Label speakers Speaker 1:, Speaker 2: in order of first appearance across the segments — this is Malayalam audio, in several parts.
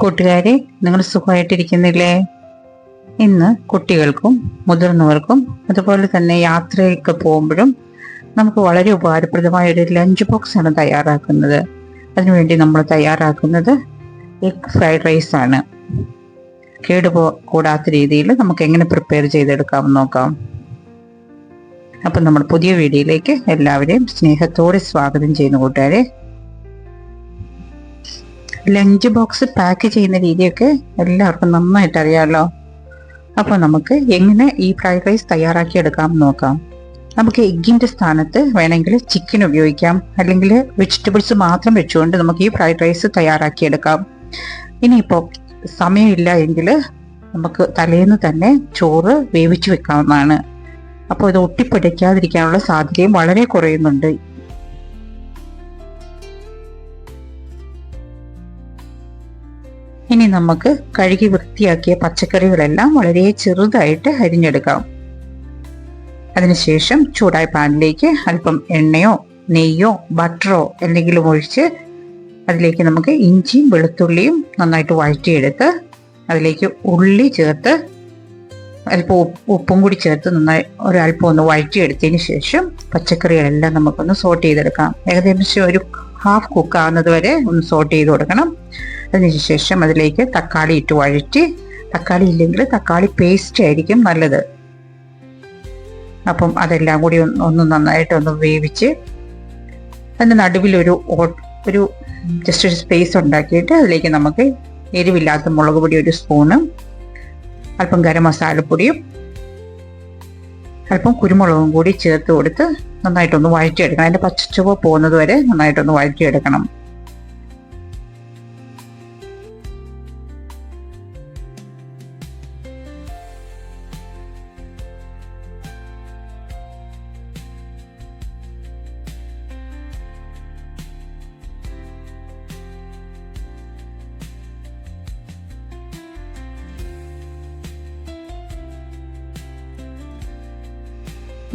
Speaker 1: കൂട്ടുകാരെ നിങ്ങൾ സുഖമായിട്ടിരിക്കുന്നില്ലേ? ഇന്ന് കുട്ടികൾക്കും മുതിർന്നവർക്കും അതുപോലെ തന്നെ യാത്രയൊക്കെ പോകുമ്പോഴും നമുക്ക് വളരെ ഉപകാരപ്രദമായ ഒരു ലഞ്ച് ബോക്സ് ആണ് തയ്യാറാക്കുന്നത്. അതിനുവേണ്ടി നമ്മൾ തയ്യാറാക്കുന്നത് എഗ് ഫ്രൈഡ് റൈസ് ആണ്. കേടുപോ കൂടാത്ത രീതിയിൽ നമുക്ക് എങ്ങനെ പ്രിപ്പയർ ചെയ്തെടുക്കാമെന്ന് നോക്കാം. അപ്പം നമ്മൾ പുതിയ വീഡിയോയിലേക്ക് എല്ലാവരെയും സ്നേഹത്തോടെ സ്വാഗതം ചെയ്യുന്നു കൂട്ടുകാരെ. ലഞ്ച് ബോക്സ് പാക്ക് ചെയ്യുന്ന രീതിയൊക്കെ എല്ലാവർക്കും നന്നായിട്ട് അറിയാമല്ലോ അപ്പോൾ നമുക്ക് എങ്ങനെ ഈ ഫ്രൈഡ് റൈസ് തയ്യാറാക്കി എടുക്കാം നോക്കാം. നമുക്ക് എഗ്ഗിന്റെ സ്ഥാനത്ത് വേണമെങ്കിൽ ചിക്കൻ ഉപയോഗിക്കാം. അല്ലെങ്കിൽ വെജിറ്റബിൾസ് മാത്രം വെച്ചുകൊണ്ട് നമുക്ക് ഈ ഫ്രൈഡ് റൈസ് തയ്യാറാക്കിയെടുക്കാം ഇനിയിപ്പോൾ സമയമില്ല എങ്കിൽ നമുക്ക് തലേന്ന് തന്നെ ചോറ് വേവിച്ച് വെക്കാവുന്നതാണ്. അപ്പോൾ ഇത് ഒട്ടിപ്പിടിക്കാതിരിക്കാനുള്ള സാധ്യതയും വളരെ കുറയുന്നുണ്ട്. ഇനി നമുക്ക് കഴുകി വൃത്തിയാക്കിയ പച്ചക്കറികളെല്ലാം വളരെ ചെറുതായിട്ട് അരിഞ്ഞെടുക്കാം. അതിനുശേഷം ചൂടായ പാനിലേക്ക് അല്പം എണ്ണയോ നെയ്യോ ബട്ടറോ എന്തെങ്കിലും ഒഴിച്ച് അതിലേക്ക് നമുക്ക് ഇഞ്ചിയും വെളുത്തുള്ളിയും നന്നായിട്ട് വഴറ്റിയെടുത്ത് അതിലേക്ക് ഉള്ളി ചേർത്ത് അല്പം ഉപ്പും കൂടി ചേർത്ത് നന്നായി ഒരല്പം ഒന്ന് വഴറ്റിയെടുത്തതിന് ശേഷം പച്ചക്കറികളെല്ലാം നമുക്കൊന്ന് സോട്ട് ചെയ്തെടുക്കാം. ഏകദേശം ഒരു ഹാഫ് കുക്ക് ആവുന്നത് വരെ ഒന്ന് സോട്ട് ചെയ്ത് കൊടുക്കണം. അതിനുശേഷം അതിലേക്ക് തക്കാളി ഇട്ട് വഴറ്റി തക്കാളി ഇല്ലെങ്കിൽ തക്കാളി പേസ്റ്റ് ആയിരിക്കും നല്ലത്. അപ്പം അതെല്ലാം കൂടി ഒന്ന് നന്നായിട്ട് ഒന്ന് വേവിച്ച് അതിന്റെ നടുവിലൊരു ഒരു ജസ്റ്റ് ഒരു സ്പേസ് ഉണ്ടാക്കിയിട്ട് അതിലേക്ക് നമുക്ക് എരിവില്ലാത്ത മുളക് പൊടി ഒരു സ്പൂണും അല്പം ഗരം മസാലപ്പൊടിയും അല്പം കുരുമുളകും കൂടി ചേർത്ത് കൊടുത്ത് നന്നായിട്ടൊന്ന് വഴറ്റിയെടുക്കണം. അതിന്റെ പച്ചച്ചുവ പോകുന്നത് വരെ നന്നായിട്ടൊന്ന് വഴറ്റിയെടുക്കണം.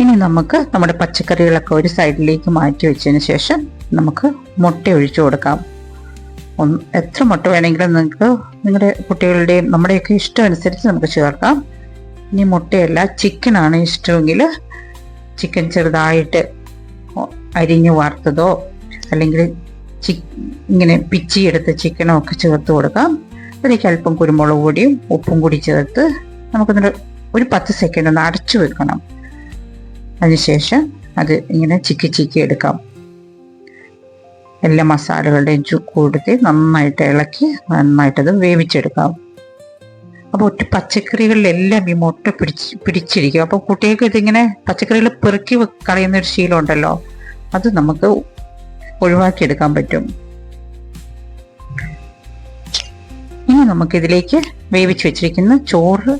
Speaker 1: ഇനി നമുക്ക് നമ്മുടെ പച്ചക്കറികളൊക്കെ ഒരു സൈഡിലേക്ക് മാറ്റി വെച്ചതിന് ശേഷം നമുക്ക് മുട്ട ഒഴിച്ചു കൊടുക്കാം. ഒന്ന് എത്ര മുട്ട വേണമെങ്കിലും നിങ്ങൾക്ക് നിങ്ങളുടെ കുട്ടികളുടെയും നമ്മുടെയൊക്കെ ഇഷ്ടം അനുസരിച്ച് നമുക്ക് ചേർക്കാം. ഇനി മുട്ടയല്ല ചിക്കനാണ് ഇഷ്ടമെങ്കിൽ ചിക്കൻ ചെറുതായിട്ട് അരിഞ്ഞു വാർത്തതോ അല്ലെങ്കിൽ ചി ഇങ്ങനെ പിച്ചിയെടുത്ത് ചിക്കനോ ഒക്കെ ചേർത്ത് കൊടുക്കാം. അതിലേക്ക് അല്പം കുരുമുളക് പൊടിയും ഉപ്പും കൂടി ചേർത്ത് നമുക്കൊന്നൊരു ഒരു പത്ത് സെക്കൻഡ് ഒന്ന് അടച്ചു വെക്കണം. അതിനുശേഷം അത് ഇങ്ങനെ ചിക്കി ചിക്കി എടുക്കാം. എല്ലാ മസാലകളുടെയും കൂടുതൽ നന്നായിട്ട് ഇളക്കി നന്നായിട്ടത് വേവിച്ചെടുക്കാം. അപ്പോൾ ഒറ്റ പച്ചക്കറികളിലെല്ലാം ഈ മുട്ട പിടിച്ച് പിടിച്ചിരിക്കും. അപ്പോൾ കുട്ടികൾക്ക് ഇതിങ്ങനെ പച്ചക്കറികൾ പെറുക്കി കളയുന്ന ഒരു ശീലം ഉണ്ടല്ലോ അത് നമുക്ക് ഒഴിവാക്കിയെടുക്കാൻ പറ്റും. ഇനി നമുക്കിതിലേക്ക് വേവിച്ച് വെച്ചിരിക്കുന്ന ചോറ്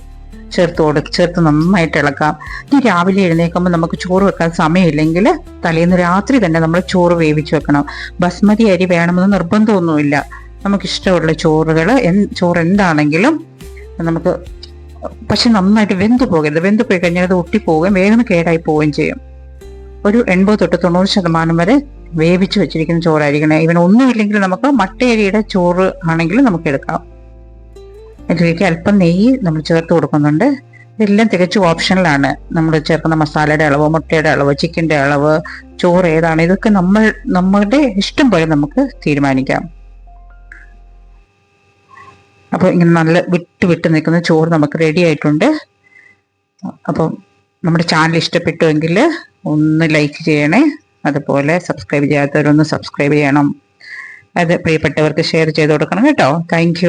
Speaker 1: ചേർത്ത് കൊടു ചേർത്ത് നന്നായിട്ട് ഇളക്കാം. ഇനി രാവിലെ എഴുന്നേൽക്കുമ്പോൾ നമുക്ക് ചോറ് വെക്കാൻ സമയമില്ലെങ്കിൽ തലേന്ന് രാത്രി തന്നെ നമ്മൾ ചോറ് വേവിച്ച് വെക്കണം. ബസ്മതി അരി വേണമെന്ന് നിർബന്ധമൊന്നുമില്ല. നമുക്കിഷ്ടമുള്ള ചോറുകൾ എൻ ചോറ് എന്താണെങ്കിലും നമുക്ക് പക്ഷെ നന്നായിട്ട് വെന്ത് പോകരുത്. വെന്ത് പോയി കഴിഞ്ഞാൽ അത് ഒട്ടിപ്പോവുകയും വേഗം കേടായി പോവുകയും ചെയ്യും. ഒരു എൺപത് തൊട്ട് തൊണ്ണൂറ് ശതമാനം വരെ വേവിച്ച് വെച്ചിരിക്കുന്ന ചോറായിരിക്കണം. ഇവൻ ഒന്നുമില്ലെങ്കിൽ നമുക്ക് മട്ടയരിയുടെ ചോറ് ആണെങ്കിലും നമുക്ക് എടുക്കാം. ഇതിലേക്ക് അല്പം നെയ്യ് നമ്മൾ ചേർത്ത് കൊടുക്കുന്നുണ്ട്. ഇതെല്ലാം തികച്ചും ഓപ്ഷണലാണ് നമ്മൾ ചേർക്കുന്ന മസാലയുടെ അളവ് മുട്ടയുടെ അളവ് ചിക്കന്റെ അളവ് ചോറ് ഏതാണ് ഇതൊക്കെ നമ്മൾ നമ്മളുടെ ഇഷ്ടം പോലെ നമുക്ക് തീരുമാനിക്കാം. അപ്പോൾ ഇങ്ങനെ നല്ല വിട്ട് വിട്ട് നിൽക്കുന്ന ചോറ് നമുക്ക് റെഡി ആയിട്ടുണ്ട്. അപ്പം നമ്മുടെ ചാനൽ ഇഷ്ടപ്പെട്ടുവെങ്കിൽ ഒന്ന് ലൈക്ക് ചെയ്യണേ. അതുപോലെ സബ്സ്ക്രൈബ് ചെയ്യാത്തവരൊന്ന് സബ്സ്ക്രൈബ് ചെയ്യണം. അത് പ്രിയപ്പെട്ടവർക്ക് ഷെയർ ചെയ്ത് കൊടുക്കണം കേട്ടോ. താങ്ക്